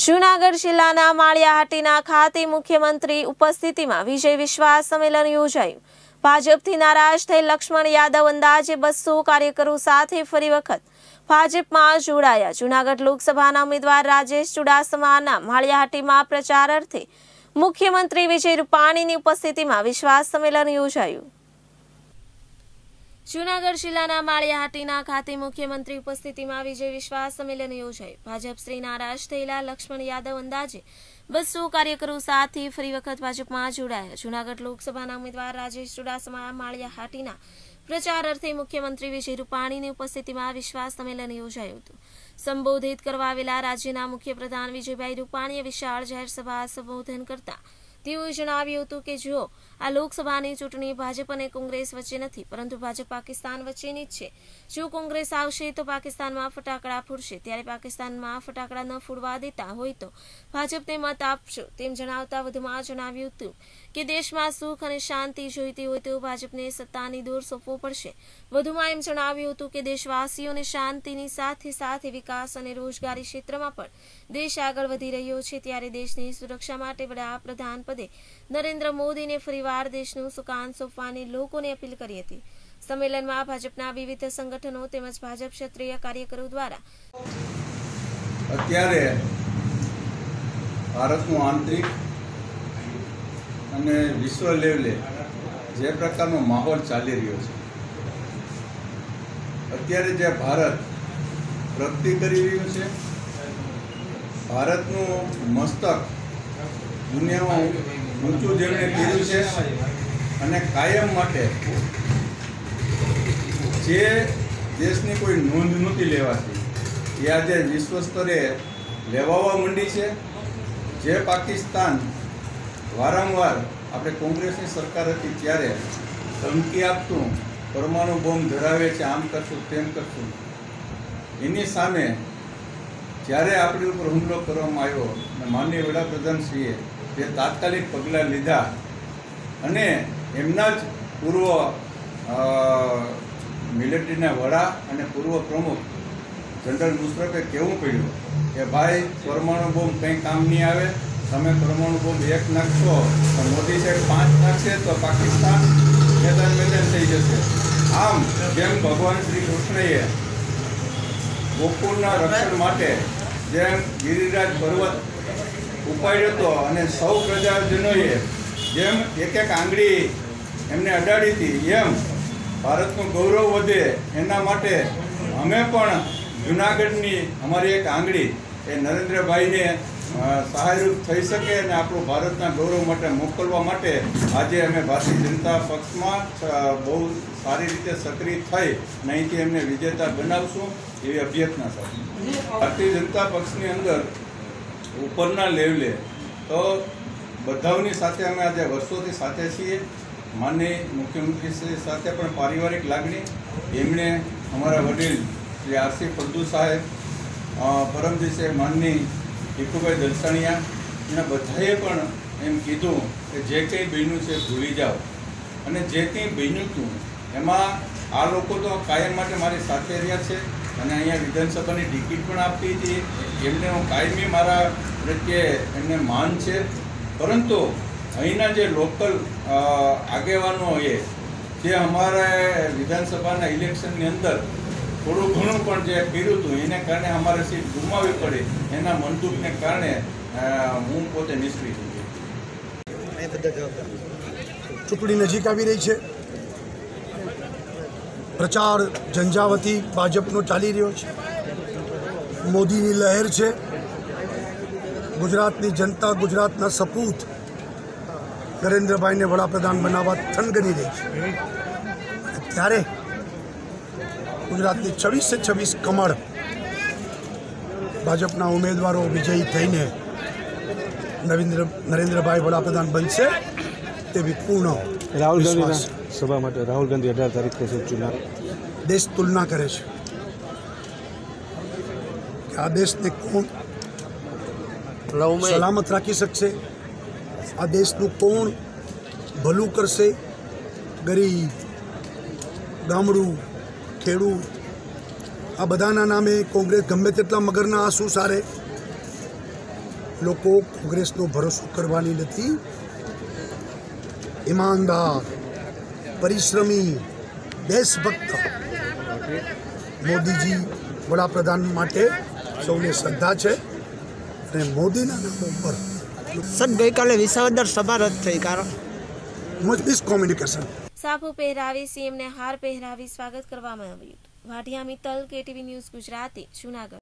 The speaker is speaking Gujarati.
જૂનાગઢ જિલ્લાના માળિયાહાટીના ખાતે મુખ્યમંત્રી ઉપસ્થિતિમાં વિજય વિશ્વાસ સંમેલન યોજાયું. ભાજપથી નારાજ થઈ લક્ષ્મણ યાદવ અંદાજે બસો કાર્યકરો સાથે ફરી વખત ભાજપમાં જોડાયા. જૂનાગઢ લોકસભાના ઉમેદવાર રાજેશ ચુડાસમાના માળિયાહાટીમાં પ્રચાર અર્થે મુખ્યમંત્રી વિજય રૂપાણીની ઉપસ્થિતિમાં વિશ્વાસ સંમેલન યોજાયું. જૂનાગઢ જિલ્લાના માળિયાહાટીના ખાતે મુખ્યમંત્રી ઉપસ્થિતિમાં વિજય વિશ્વાસ સંમેલન યોજાયું. ભાજપ શ્રી નારાજ થયેલા લક્ષ્મણ યાદવ અંદાજે બસો કાર્યકરો સાથે ફરી વખત ભાજપમાં જોડાયા. જૂનાગઢ લોકસભાના ઉમેદવાર રાજેશ ચુડાસમા માળિયાહાટીના પ્રચાર અર્થે મુખ્યમંત્રી વિજય રૂપાણીની ઉપસ્થિતિમાં વિશ્વાસ સંમેલન યોજાયું હતું. સંબોધિત કરવા આવેલા રાજ્યના મુખ્યપ્રધાન વિજયભાઈ રૂપાણીએ વિશાળ જાહેરસભા સંબોધન કરતા તેઓએ જણાવ્યું હતું કે જો આ લોકસભાની ચૂંટણી ભાજપ અને કોંગ્રેસ વચ્ચે નથી, પરંતુ ભાજપ પાકિસ્તાન વચ્ચેની જ છે. જો કોંગ્રેસ આવશે તો પાકિસ્તાનમાં ફટાકડા ફૂટશે. ત્યારે પાકિસ્તાનમાં ફટાકડા ન ફૂટવા દેતા હોય તો ભાજપને મત આપશો. તેમ જણાવતા વધુમાં જણાવ્યું હતું કે દેશમાં સુખ અને શાંતિ જોઈતી હોય તો ભાજપને સત્તાની દૂર સોંપવો પડશે. વધુમાં એમ જણાવ્યું હતું કે દેશવાસીઓને શાંતિની સાથે સાથે વિકાસ અને રોજગારી ક્ષેત્રમાં પણ દેશ આગળ વધી રહ્યો છે. ત્યારે દેશની સુરક્ષા માટે વડાપ્રધાન પદે નરેન્દ્ર મોદીને ફરીવાર દેશનું સુકાન સોંપવાની લોકોને અપીલ કરી હતી. સંમેલનમાં ભાજપના વિવિધ સંગઠનો તેમજ ભાજપ ક્ષત્રિય કાર્યકરો દ્વારા અત્યારે ભારતનું આંતરિક અને વિશ્વ લેવલે જે પ્રકારનો માહોલ ચાલી રહ્યો છે. અત્યારે જે ભારત પ્રગતિ કરી રહ્યું છે, ભારતનું મસ્તક દુનિયામાં ઊંચું જેમણે કર્યું છે અને કાયમ માટે જે દેશની કોઈ નોંધ નહોતી લેવાતી, એ આજે વિશ્વ સ્તરે લેવાવા માંડી છે. જે પાકિસ્તાન વારંવાર આપણે કોંગ્રેસની સરકાર હતી ત્યારે ધમકી આપતું, પરમાણુ બોમ્બ ધરાવે છે, આમ કરશું તેમ કરશું. એની સામે જ્યારે આપણી ઉપર હુમલો કરવામાં આવ્યો અને માનનીય વડાપ્રધાનશ્રીએ જે તાત્કાલિક પગલાં લીધા અને એમના જ પૂર્વ મિલિટરીના વડા અને પૂર્વ પ્રમુખ જનરલ મુશરફે કહેવું પડ્યું કે ભાઈ, પરમાણુ બોમ્બ કંઈ કામ નહીં આવે, તમે પરમાણુ બોમ્બ એક નાખશો તો મોદી સાહેબ પાંચ નાખશે તો પાકિસ્તાન મેદાન મેદાન થઈ જશે. આમ જેમ ભગવાન શ્રી કૃષ્ણએ ગોકુળના રક્ષણ માટે જેમ ગિરિરાજ પર્વત ઉપાડ્યો હતો અને સૌ પ્રજાજનોએ જેમ એક એક આંગળી એમને અડાડી હતી, એમ ભારતનું ગૌરવ વધે એના માટે અમે પણ જુનાગઢની અમારી એક આંગળી એ નરેન્દ્રભાઈને સહાયરૂપ થઈ શકે અને આપણું ભારતના ગૌરવ માટે મોકલવા માટે આજે અમે ભારતીય જનતા પક્ષમાં બહુ સારી રીતે સક્રિય થઈ અને અહીંથી એમને વિજેતા બનાવશું એવી અભ્યર્થના સાથે ભારતીય જનતા પક્ષની અંદર ઉપરના લેવલે તો બધાઓની સાથે અમે આજે વર્ષોથી સાથે છીએ. માનની મુખ્યમંત્રી સાથે પણ પારિવારિક લાગણી. એમણે અમારા વડીલ શ્રી આરસી ફળદુ સાહેબ પરમજી સાહેબ માનની ભીખુભાઈ દલસાણિયા એના બધાએ પણ એમ કીધું કે જે કંઈ બન્યું છે ભૂલી જાઓ. અને જે કંઈ બન્યું હતું એમાં આ લોકો તો કાયમ માટે મારી સાથે રહ્યા છે અને અહીંયા વિધાનસભાની ટિકિટ પણ આપી હતી. એમને હું કાયમી મારા પ્રત્યે એમને માન છે. પરંતુ અહીંના જે લોકલ આગેવાનો એ, જે અમારા વિધાનસભાના ઇલેક્શનની અંદર થોડું ઘણું પણ જે કર્યું હતું, એને કારણે અમારે સીટ ગુમાવવી પડી. એના મનદુખને કારણે હું પોતે થઈ ગયો ચૂંટણી નજીક આવી રહી છે. પ્રચાર ઝંઝાવતી ભાજપનો ચાલી રહ્યો છે. મોદીની લહેર છે. ગુજરાતની જનતા, ગુજરાતના સપૂત નરેન્દ્રભાઈને વડાપ્રધાન બનાવવા થનગની રહી છે. ત્યારે ગુજરાતની છવ્વીસે છવ્વીસ કમળ ભાજપના ઉમેદવારો વિજયી થઈને નરેન્દ્ર નરેન્દ્રભાઈ વડાપ્રધાન બનશે તેવી પૂર્ણ રાહુલ ગાંધી ગાંધીના સભા માટે રાહુલ ગાંધી અઢાર તારીખે છે ચુનાવ દેશ તુલના કરે છે. કે આ દેશને કોણ સલામત રાખી શકશે? આ દેશનું કોણ ભલું કરશે? ગરીબ ગામડું ખેડૂત આ બધાના નામે કોંગ્રેસ ગમે તેટલા મગરના આંસુ સારે. લોકો કોંગ્રેસનો ભરોસો કરવાની નથી. ઈમાનદાર પરિશ્રમી દેશભક્ત મોદીજી વડાપ્રધાન માટે સૌને શ્રદ્ધા છે અને મોદીના નામ ઉપર. સર ગઈકાલે વિસાવદર સભા રદ થઈ કારણ? મિસકોમ્યુનિકેશન સાફુ પહેરાવી સીએમને હાર પહેરાવી સ્વાગત કરવામાં આવ્યું વાઢિયા મિત્તલ કેટીવી ન્યૂઝ ગુજરાતી જુનાગઢ.